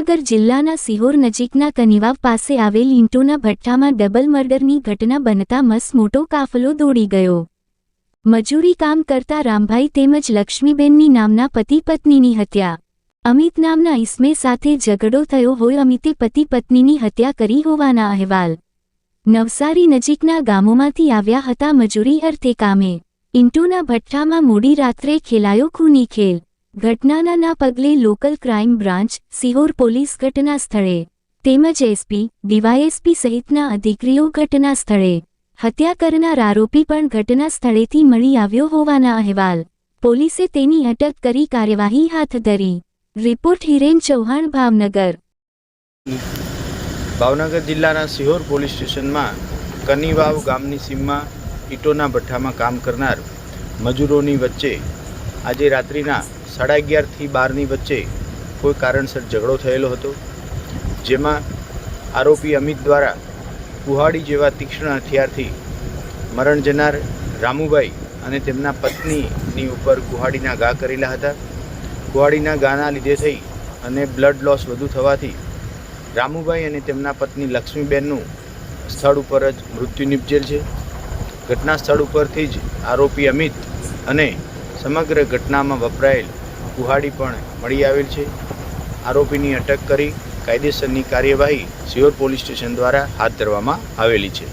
ભાવનગર જિલ્લાના સિહોર નજીકના કનિવાવ પાસે આવેલ ઇન્ટોના ભઠ્ઠામાં ડબલ મર્ડરની ઘટના બનતા મસ મોટો કાફલો દોડી ગયો. મજૂરી કામ કરતા રામભાઈ તેમજ લક્ષ્મીબેનની નામના પતિ પત્નીની હત્યા. અમિત નામના ઈસમે સાથે ઝઘડો થયો હોય અમિતે પતિ પત્નીની હત્યા કરી હોવાના અહેવાલ. નવસારી નજીકના ગામોમાંથી આવ્યા હતા મજૂરી અર્થે કામે. ઇન્ટોના ભઠ્ઠામાં મોડી રાત્રે ખેલાયો ખૂની ખેલ. ઘટનાના પગલે local crime branch Sihor police ઘટના સ્થળે, તેમજ એસપી, ડીવાયએસપી સહિતના અધિકારીઓ ઘટના સ્થળે. હત્યા કરનાર આરોપી પણ ઘટના સ્થળેથી મળી આવ્યો હોવાના અહેવાલ. પોલીસે તેની અટક કરી કાર્યવાહી હાથ ધરી. રિપોર્ટ હિરેન ચૌહાણ, ભાવનગર. ભાવનગર જિલ્લાના સિહોર પોલીસ સ્ટેશનમાં કનીવાવ ગામની સીમમાં ઈંટોના ભઠ્ઠામાં કામ કરનાર મજૂરોની વચ્ચે આજે રાત્રિના સાડા અગિયારથી બારની વચ્ચે કોઈ કારણસર ઝઘડો થયેલો હતો, જેમાં આરોપી અમિત દ્વારા કુહાડી જેવા તીક્ષ્ણ હથિયારથી મરણ જનાર રામુભાઈ અને તેમના પત્નીની ઉપર કુહાડીના ઘા કરેલા હતા. કુહાડીના ગાના લીધે થઈ અને બ્લડ લોસ વધુ થવાથી રામુભાઈ અને તેમના પત્ની લક્ષ્મીબેનનું સ્થળ ઉપર જ મૃત્યુ નિપજેલ છે. ઘટના સ્થળ ઉપરથી જ આરોપી અમિત અને સમગ્ર ઘટનામાં વપરાયેલ કુહાડી પણ મળી આવેલ છે. આરોપીની અટક કરી કાયદેસરની કાર્યવાહી સિયોર પોલીસ સ્ટેશન દ્વારા હાથ ધરવામાં આવેલી છે.